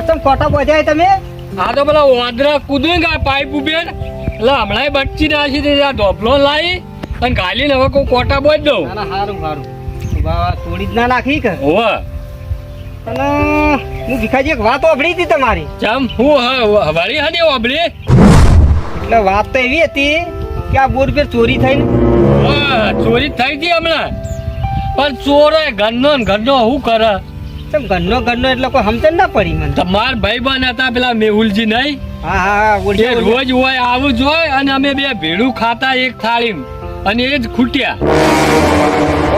આ ચમ ખોટા બોધ્યા તમે? આ તો પેલા વાંદરા કૂદું કે પાઇપ ઉભેર. એટલે હમણાં બચી નાખી છે આ ઢોપલો લાવી અને ગાલીને હવે કોઈ કોટા બોજ દઉં. ના સારું હારું હારું. જ ના નાખી કે? હોવે. અને હું ભીખાજી એક વાત ઓભળી હતી તમારી. ચમ હું હા વળી હતી ઓભળી એટલે વાત તો એવી હતી કે આ બોર પર ચોરી થઈ ચોરી થઈ હતી હમણાં. પણ ચોરે ઘરનો ઘરનો શું કરે? તેમ ઘરનો ઘરનો એટલે કોઈ સમજણ ના પડી મને? તમાર ભાઈ બન હતા પેલા મેહુલજી નહીં. હા હા એ. રોજ હોય આવું જ હોય અને અમે બે ભેડું ખાતા એક થાળી અને એ જ ખૂટ્યા.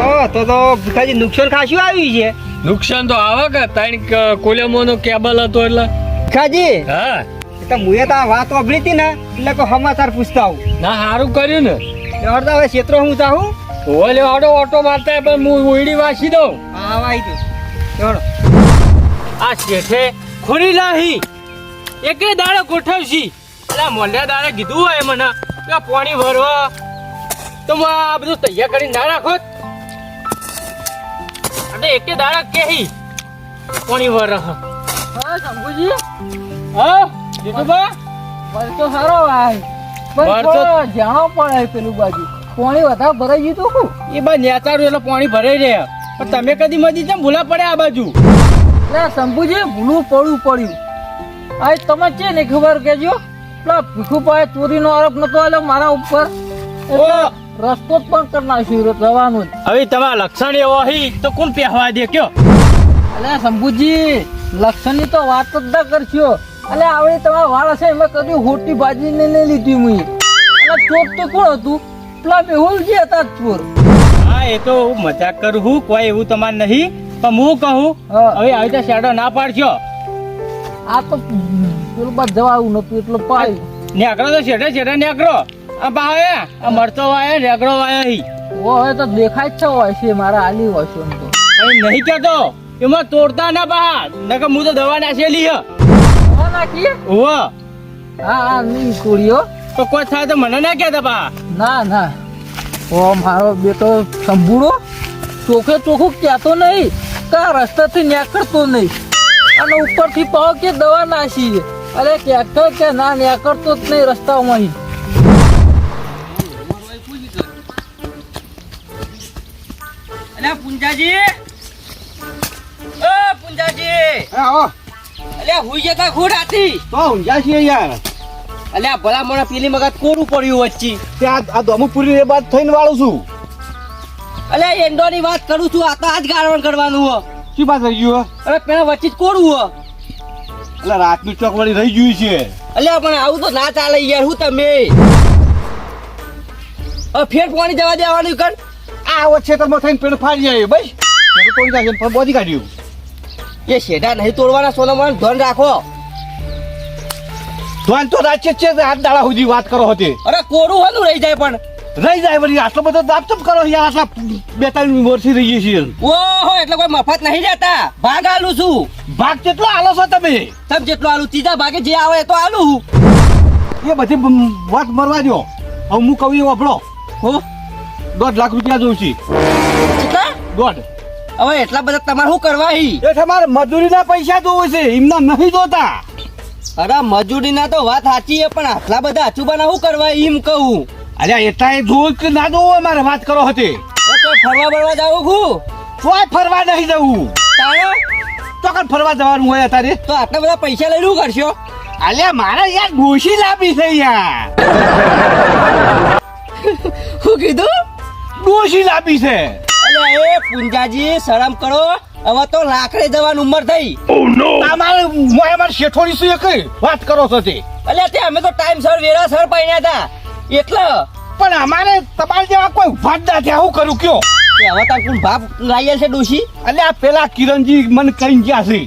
ઓ તો તો ભીખાજી નુકસાન ખાસું આવ્યું છે. નુકસાન તો આવે કે? ત્રણ કોલેમો નો કેબલ હતો એટલે. ભીખાજી હા. તો મુએ તો વાત વાપરી હતી ને એટલે કોઈ સમાચાર પૂછતા આવું. ના સારું કર્યું ને. અડધા હવે ક્ષેત્રો હું ચાહું ઓલે ઓટો ઓટો મારતા પણ હું ઉડી વાસી દઉં. હા વાઈ ગયું આ શેઠે ખોરી લાહી. એકે દાડે ગોઠવશી. એટલે મોલ્યા દાડે કીધું હોય મને કે પાણી ભરવા. તો હું આ બધું તૈયાર કરીને ના રાખો અને એકે દાડા કેહી પાણી ભર હા. શંભુજી. હા જીતુભા વરસો સારો ભાઈ. પણ જાણો પડે પેલું બાજુ. પાણી વધારે ભરાઈ ગયું તું એ બા નેતારું એટલે પાણી ભરાઈ રહ્યા. તમે કદી મજી ચમ ભૂલા પડે આ બાજુ? એટલે શંભુજી ભૂલું પડવું પડ્યું. આ તમે છે ને ખબર કેજો? પેલા ભીખુભાઈ ચોરીનો આરોપ નતો આલ્યો મારા ઉપર. રસ્તો જ પણ કરી નાખ્યું જવાનું હવે તમારા લક્ષણ એવો હી તો કોણ પહેવા દે કયો? અલે શંભુજી લક્ષણની તો વાત જ ના કરશો. અલે આવડે તમારા વાળ હશે એમાં કદી હોટી ભાજીને નહીં લીધી મુઈ અને ચોર તો કોણ હતું? પેલા મેહુલજી હતા ચોર. હા એ તો હું મજાક કરું છું કોઈ એવું તમારે નહીં પણ હું કહું હવે આવી રીતે શેડો ના પાડશો. આ તો પેલું બાદ જવાયું નતું એટલે પાડ નેકરો તો શેઠે શેઠે નેકરો આ ભાવે આ મરતો વાય નેકરો વાય હી. ઓ હવે તો દેખાય જ છે હોય છે મારા આલી હોય છે તો. કઈ નહીં કેતો એમાં તોડતા ના બા નકર હું તો દવા નાખેલી હ. દવા નાખી? ઓ હા હા નહીં તોડ્યો. તો કોઈ થાય તો મને ના કહેતા બા. ના ના. ઓ મારો બેટો સંભૂળો? ચોખે ચોખ્ખું કહેતો નહીં. કા રસ્તાથી નીકળતો નહીં. અને ઉપરથી પાવ કે દવા નાસી અરે કહેતો કે ના નીકળતો જ નહીં રસ્તામાં અલ્યા પુંજાજી. ઓ પુંજાજી. આવો. અલ્યા હુઈ જતા ખોડ આતી તો છીએ યાર. અલ્યા ભલા મને પેલી મગજ કોરું પડ્યું વચ્ચે? ત્યાં આ દમુપુરી એ બાદ થઈને વાળું છું. અલ્યા એન્ડોની વાત કરું છું આ તો આજ ગાળવણ કરવાનું હો. શું વાત રહી ગયું અરે પેલા વચ્ચે જ કોરું હો. એટલે રાતની ચોક વાળી રહી ગયું છે. અલ્યા પણ આવું તો ના ચાલે યાર હું તમે? ફેર પાણી જવા દેવાનું કર. આ છે તમે થઈને પેલું ફાડી જાય ભાઈ તોડી નાખ્યું પણ બોધી કાઢ્યું. એ શેઢા નહીં તોડવાના સોનામાં ધન રાખો. ધોન તો રાજ્ય છે હાથ દાડા સુધી વાત કરો હતી. અરે કોરું હોનું રહી જાય પણ. રહી જાય વળી આટલો બધો ચમ કરો યાર આટલા બે ત્રણ વર્ષથી રહીએ છીએ. ઓહો એટલે કોઈ મફત નહીં જતા ભાગ આલું છું. ભાગ કેટલો આલો છો તમે. તમે જેટલો આલું ત્રીજા ભાગે જે આવે એ તો આલું. એ બધી વાત મરવા દો હવે હું કહું એ વાપરો. હો? દોઢ લાખ રૂપિયા જોઉં છું. કેટલા? દોઢ. હવે એટલા બધા તમારે શું કરવા એ તમારે મજૂરીના પૈસા જોવે છે એમના નહીં જોતા. અરે મજૂરી ના તો વાત સાચી છે પણ આટલા બધા અચુબાના શું કરવા એમ કહું? અલ્યા એટલા એ જોવું કે ના જોવું મારે વાત કરો હતી. તો ફરવા ફરવા જાવું છું કોઈ ફરવા નહીં જવું. તારે તો કણ ફરવા જવાનું હોય તારે તો આટલા બધા પૈસા લઈ શું કરશો? અલ્યા મારે યાર ડોશી લાંબી છે યાર. શું કીધું? ડોશી લાંબી છે. અલ્યા એ પુંજાજી શરમ કરો. હવે તો લાકડે જવાની ઉંમર થઈ. તમારે મોય મારે શેઠોડી શું એક વાત કરો છો તે? અલ્યા તે અમે તો ટાઈમ સર વેરા સર પાડ્યા હતા. એટલે પણ અમારે તમારે જેવા કોઈ વાત ના થયા. હું કરું કયો? હવે તાર કોણ ભાપ લાગ્યા છે ડોશી? અલ્યા પેલા કિરણજી મને કઈ ગયા છે.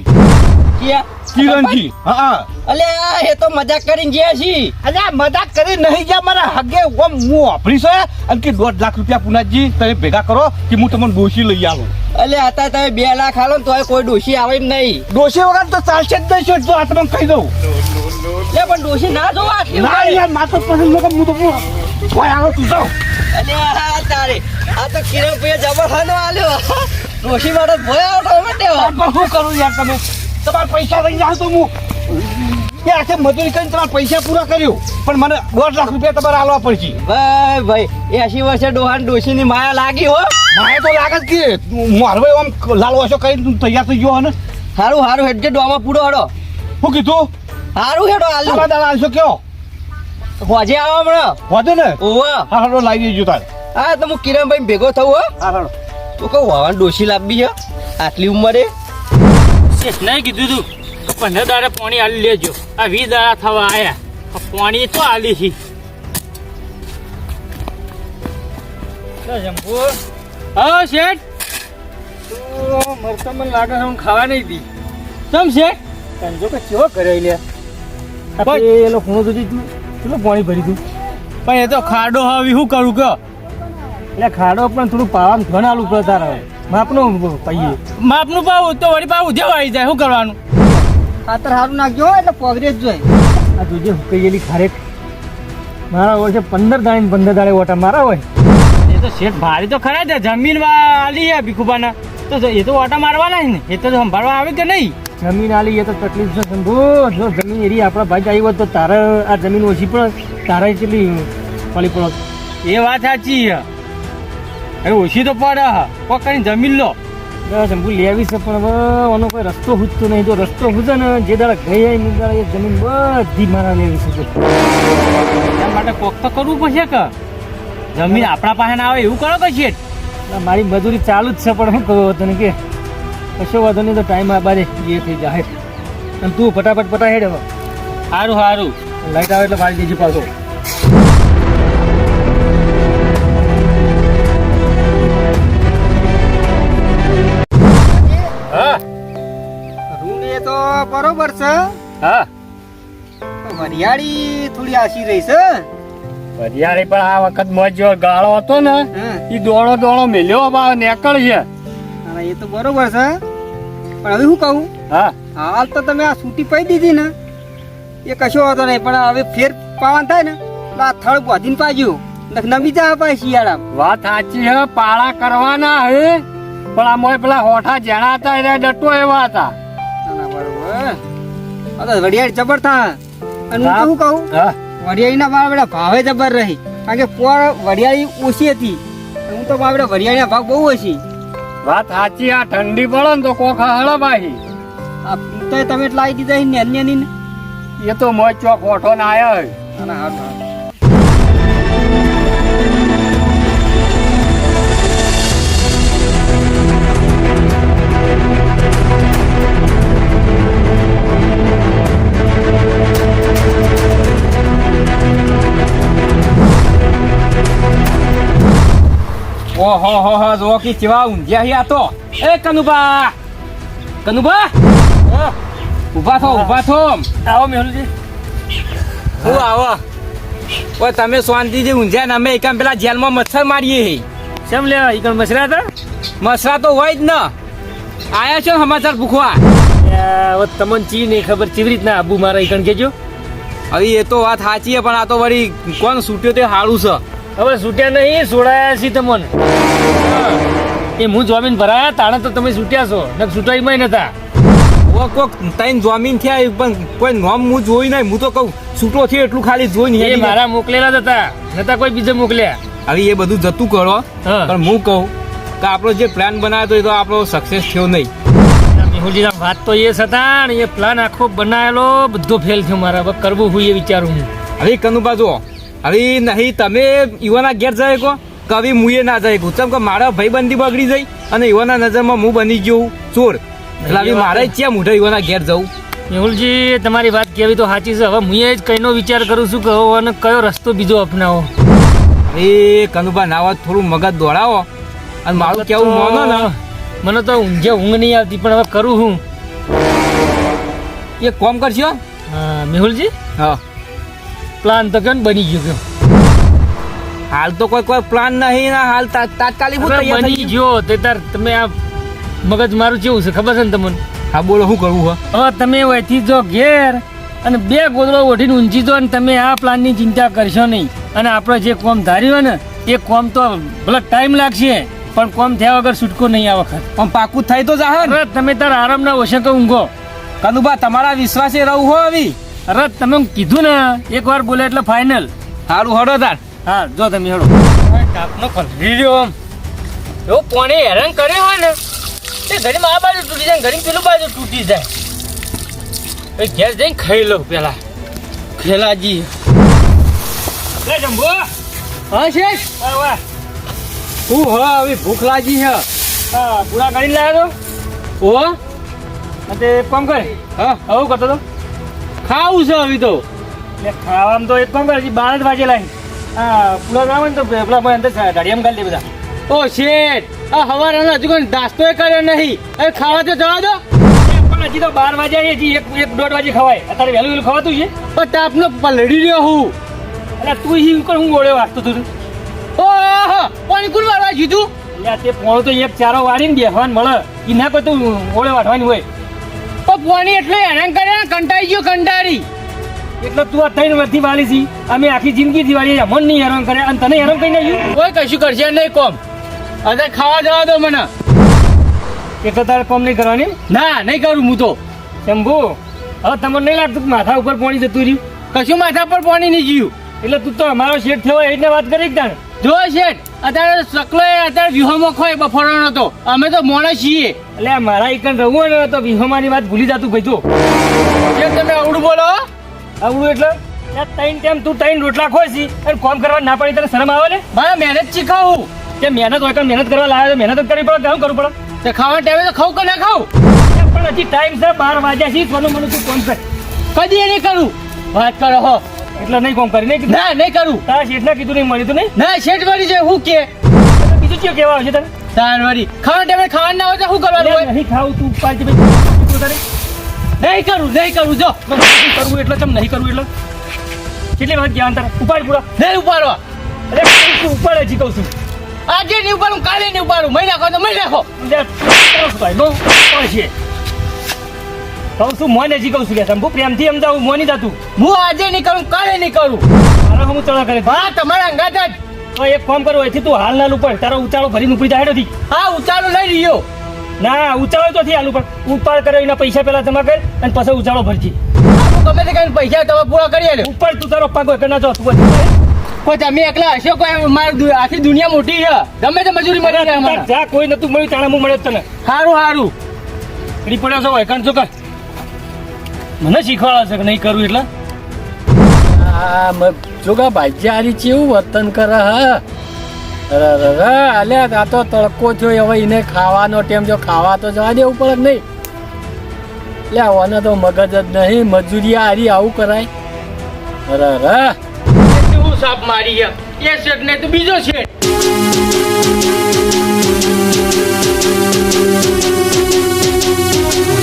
ક્યાં? કિરણજી હા અલે એ તો મજાક કરીને ગયા છી. અલે મજાક કરી નહીં ગયા મારા હગે. ઓમ હું વાપરી છે અને કે દોઢ લાખ રૂપિયા પુનાજી તમે ભેગા કરો કે હું તમને ડોશી લઈ આવું. અલ્યા અત્યારે તમે બે લાખ આલો ને તો કોઈ ડોશી આવે એમ નહીં. ડોશી વગર તો ચાલશે જ નહીં તો આ તમને કહી દઉં. લે પણ ડોશી ના જોવા આટલી ના યાર માથો પસંદ લોકો હું તો હું કોઈ આવો તું જાઉં આ તારે. આ તો કિરણ ભાઈ જબર હાનો આલ્યો. ડોશી માટે ભોયા આવતો માટે શું કરું યાર તમે? તમારા પૈસા લઈને જાઉં તો હું એ આખે મજૂરી કરીને તમારા પૈસા પૂરા કર્યો. પણ મને દોઢ લાખ રૂપિયા તમારે આલવા પડશે. ભાઈ ભાઈ એસી વર્ષે ડોહાન ડોશીની માયા લાગી હો. માયા તો લાગે જ કે મારો ભાઈ આમ લાલ વાસો કરીને તૈયાર થઈ ગયો ને હારું સારું હેડજે ડોમાં પૂરો હડો. શું કીધું? હારું હેડો આલુ દાદા આલશો કયો? હોજે આવો હમણાં. હોજે ને? ઓવા હા હાલો લાવી દેજો તારે. હા તો હું કિરણભાઈ ભેગો થવું હો. હા હાલો. તો કહું વાવાન ડોશી લાવવી છે. આટલી ઉંમરે. નહીં કીધું તું. પંદર દાડે પાણી આલી લેજો. આ વીસ દાડા થવા આવ્યા પાણી તો આલી છે હા શેઠ? મરતા મને લાગે છે હું ખાવા નહીં દી. તમ શેઠ? સંજો કે ચેવો કરે લે એ લોકો હું સુધી તું કેટલું પાણી ભરી તું. પણ એ તો ખાડો હવે શું કરું કે એટલે ખાડો પણ થોડું પાવાનું ઘણ આલું પડે તારે માપનું પાઈએ માપનું પાવું તો વળી પાવું જેવું આવી જાય શું કરવાનું? ખાતર સારું નાખજો એટલે પોગરે જ જોઈ. આ તુજે હુકાઈ ગયેલી ખારેક. મારા વર્ષે પંદર દાડે પંદર દાડે ઓટા મારા હોય. એ તો શેઠ ભારી તો ખરા છે. જમીન આલી છે ભીખુબાના તો એ તો ઓટા મારવાના જ ને. એ તો સંભાળવા આવે કે નહીં? જમીન આલી એ તો તકલીફ છે શંભુ જો જમીન એરી આપણા ભાઈ આવી હોત તો તારે આ જમીન ઓછી પડે તારે કેટલી પડી પડો એ વાત સાચી છે. હવે ઓછી તો પડે હ. કોક કરીને જમીન લો. બસ લઈ આવી છે પણ હવે આનો કોઈ રસ્તો ખૂજતો નહીં. જો રસ્તો ખૂજે ને જે દાડા ગઈ આવી ને દાડા એ જમીન બધી મારા લેવી છે એના માટે કોક તો કરવું પડશે કે? જમીન આપણા પાસે ના આવે એવું કરો કે છે મારી મજૂરી ચાલુ જ છે પણ હું કહું તને કે કશો વાંધો નહીં તો ટાઈમ આ બારે એ થઈ જાય. અને તું ફટાફટ પટા હેડ હવે. સારું સારું લાઈટ આવે એટલે મારી દેજે પાછો. બરોબર છે? હા. વરિયાળી થોડી આસી રહી છે. વરિયાળી પણ આ વખત મોજ ગાળો હતો ને એ દોડો દોડો મેલ્યો બા નેકળ છે એ તો બરોબર છે. પણ હવે શું કહું? હા. હાલ તો તમે આ સૂટી પાઈ દીધી ને એ કશો વાંધો નહીં પણ હવે ફેર પાવન થાય ને આ થળ બાંધીને પાજ્યું નમી જાય પાછી શિયાળા વાત સાચી હે પાળા કરવાના હે. પણ આ મોય પેલા હોઠા જેણા હતા એને ડટો એવા હતા. વરિયાળી જબર થાય અને હું શું કહું? હા. વરિયાળીના મારા ભાવે જબર રહી. કારણ કે પોર વડિયાળી ઓછી હતી. હું તો મારા વરિયાળીના ભાવ બહુ ઓછી. વાત સાચી આ ઠંડી પડે ને તો કોખા હળબાઈ આ તો તમે લાવી દીધા ને અન્યની એ તો મોજ ચોક હોઠો ને આયા હે. ઓહો હો હો જો કે કેવા ઊંધિયા હી આ તો. એ કનુબા કનુબા ઊભા થો ઊભા થો. આવો મેહુલજી. હું. આવો. ઓય તમે શાંતિજી ઊંધ્યા ને અમે એકામ પેલા જેલમાં મચ્છર મારીએ હે. કેમ લે ઈકણ મસરા તો? મસરા તો હોય જ ને. આયા છો સમાચાર ભૂખવા. તમને ચી નહીં ખબર કેવી રીતના આબુ મારા ઈકણ કેજો હવે એ તો વાત સાચી છે પણ આ તો વળી કોણ છૂટ્યો તે સારું છે. હવે છૂટ્યા નહીં છોડાયા છી તમને. એ હું જોમીન ભરાયા તાણે તો તમે છૂટ્યા છો. ને છૂટાઈમાં નતા. કોક તઈને જોમીન થયા પણ કોઈ નોમ હું જોઈ નહીં. હું તો કહું છૂટો થયો એટલું ખાલી જોઈને એ મારા મોકલેલા જ હતા. નતા કોઈ બીજે મોકલ્યા. હવે એ બધું જતું કરો. પણ હું કહું કે આપણો જે પ્લાન બનાવ્યો તો એ તો આપણો સક્સેસ થયો નહીં. મેહુલજી વાત તો એ જ એ પ્લાન આખો બનાવેલો બધો ફેલ થયો મારા. હવે કરવું હું એ વિચારું હું. હવે કનુબા જો હવે નહીં તમે યુવાના ઘેર જાય કો કવિ મુએ ના જાય કો કેમ કે મારા ભાઈબંધી બગડી જઈ અને યુવાના નજરમાં હું બની ગયો ચોર. એટલે હવે મારે ક્યાં મોઢા યુવાના ઘેર જવું? મેહુલજી તમારી વાત કેવી તો સાચી છે. હવે હું એ જ કઈનો વિચાર કરું છું કે અને કયો રસ્તો બીજો અપનાવો. એ કનુબા નાવા થોડું મગજ દોડાવો. અને મારું કેવું મોનો ને મને તો ઊંઘે ઊંઘ નહીં આવતી પણ હવે કરું હું. એ કોમ કરશો હા મેહુલજી? હા. પ્લાન તો કેમ બની ગયો હાલ તો કોઈ કોઈ પ્લાન નહીં ના હાલ તાત્કાલિક હું બની ગયો. તે તાર તમે આ મગજ મારું કેવું છે? ખબર છે ને તમને? હા બોલો શું કરવું હો? હવે તમે વહીથી જો ઘેર અને બે ગોદડો ઓઢીને ઊંચી દો ને તમે આ પ્લાનની ચિંતા કરશો નહીં. અને આપણે જે કોમ ધાર્યું હોય ને એ કોમ તો ભલે ટાઈમ લાગશે પણ કોમ થયા વગર છૂટકો નહીં આ વખત. પણ પાકું થાય તો જાહે ને. અરે તમે તાર આરામના હોશે કે ઊંઘો. કનુભા તમારા વિશ્વાસે રહું હો આવી? અરે તમે કીધું ને એકવાર બોલે એટલે ફાઇનલ સારું હડો તાર. હા જો તમે હડો. ટાપનો ખંભી રહ્યો આમ. એવો પોણે હેરાન કર્યો હોય ને તે ઘડીમાં આ બાજુ તૂટી જાય ઘડી પેલું બાજુ તૂટી જાય. એ ઘેર જઈને ખાઈ લઉં પેલા. ખેલાજી. લે જંબુ. હા શેઠ? વાહ. હું હ હવે ભૂખ લાગી છે. હા પૂરા કરીને લાવ્યો ઓ તો અને તે કામ કર હા આવું કરતો તો? ખાવું છે હવે તો. ખાવામાં તો એક કામ કરે બાર જ વાગે હા પૂરા ના તો પેલા ભાઈ અંદર ગાડીમાં ગાલી દે બધા. ઓ શેઠ આ હવારાનો હજુ કોઈ નાસ્તો કર્યો નહીં. એ ખાવા તો જવા દો. પણ હજી તો બાર વાગ્યા હજી એક એક દોઢ વાગે ખવાય. અત્યારે વહેલું વહેલું ખવાતું છે. પણ તાપનો પલડી રહ્યો હું. એટલે તું હી કર હું ગોળે વાગતો તું? ઓહો પાણી કુલ વાળવા કીધું એટલે તે પોણો તો એક ચારો વાળીને બેસવાનું મળે. એના પર તો ગોળે વાટવાની હોય. પણ પાણી એટલે હેરાન કર્યા ને કંટાળી ગયો કંટાળી. એટલે તું આ ત્રણ વર્ષથી વાલી છી. અમે આખી જિંદગી દિવાળી અમન નહીં હેરાન કરે. અને તને હેરાન કઈ નહીં કોઈ કશું કરશે નહીં કોમ. અરે ખાવા જવા દો મને. એટલે તારે કોમ નહીં કરવાની? ના નહીં કરું હું તો. શંભુ હવે તમને નહીં લાગતું કે માથા ઉપર પાણી જતું રહ્યું? કશું માથા પર પાણી નહીં ગયું. એટલે તું તો અમારો શેઠ થયો એટલે વાત કરી તાણ? જો શેઠ અત્યારે સકલો અત્યારે વ્યૂહમાં ખોય બફોરનો હતો. અમે તો મોણસ છીએ. એટલે મારા એકન રહું ને તો વિહોમાની વાત ભૂલી જતું ભાઈ તું કેમ તમે અવડું બોલો? અવડું એટલે? ત્રણ ટાઈમ તું ત્રણ રોટલા ખોય છી અને કોમ કરવા ના પડી તને શરમ આવે ને મારા મહેનત શીખાવું. કે મહેનત હોય કે મહેનત કરવા લાવે તો મહેનત જ કરવી પડે કામ કરવું પડે? તો ખાવા ટાઈમે તો ખાવ કે ના ખાવ પણ હજી ટાઈમ છે બાર વાગ્યા છે સોનું મને તું કોમ કર. કદી એ નહીં કરું. વાત કરો હો. એટલે નહીં કોમ કરી નહીં ના નહીં કરું. તારા શેઠને કીધું નહીં મળ્યું તું નહીં? ના શેઠ મળી છે હું કે? બીજું કયો કેવા આવશે તને વળી ખાવા ટાઈમે ખાવાનું ના હોય તો શું કરવાનું હોય? નહીં ખાવ તું પાછી નહીં કરું નહીં કરું જો. કરવું એટલે તમે નહીં કરવું એટલે? કેટલી વખત ગયા તારે? ઉપાડ પૂરા. નહીં ઉપાડો અરે તું ઉપાડે છે કહું છું. આજે નહીં ઉપાડું કાલે નહીં ઉપાડું. મહી નાખો તો મહી નાખો. ભાઈ નો પણ છે. કહું છું મોને હજી કહું છું કે શંભુ પ્રેમથી સમજાવું મોની જાતું હું આજે નહીં કરું કાલે નહીં કરું. મારો હું ચણા કરે. હા તમારા અંગાત જ. તો એક કામ કરો એથી તું હાલ ના ઉપર તારો ઉચાળો ભરીને ઉપડી જાય નથી હા ઉચાળો લઈ રહ્યો ના ઉચાળો તો થી હાલ ઉપર. ઉપાડ કરે એના પૈસા પેલા જમા કર અને પછી ઉચાળો ભરજી. ગમે તે કઈ પૈસા તમે પૂરા કરી લે ઉપર તું તારો પાકો એક ના જો તું કોઈ તમે એકલા હશો કોઈ મારી આખી દુનિયા મોટી છે. ગમે તે મજૂરી મળે જા કોઈ નતું મળ્યું તાણા હું મળ્યો જ તને. સારું સારું પડ્યો છો હોય કાંઈ કર? મને શીખવાડે છે કે નહીં કરવું એટલે? આ જોગા આરી ચેવું વર્તન કરે હા? અલ્યા આ તો તડકો થયો હવે એને ખાવાનો ટેમ જો ખાવા તો જવા દેવું પડે નહીં? એટલે આવવાના તો મગજ જ નહીં મજૂરી હારી આવું કરાય. અરે અરે સાપ મારી એ શેઠ ને તો બીજો શેઠ.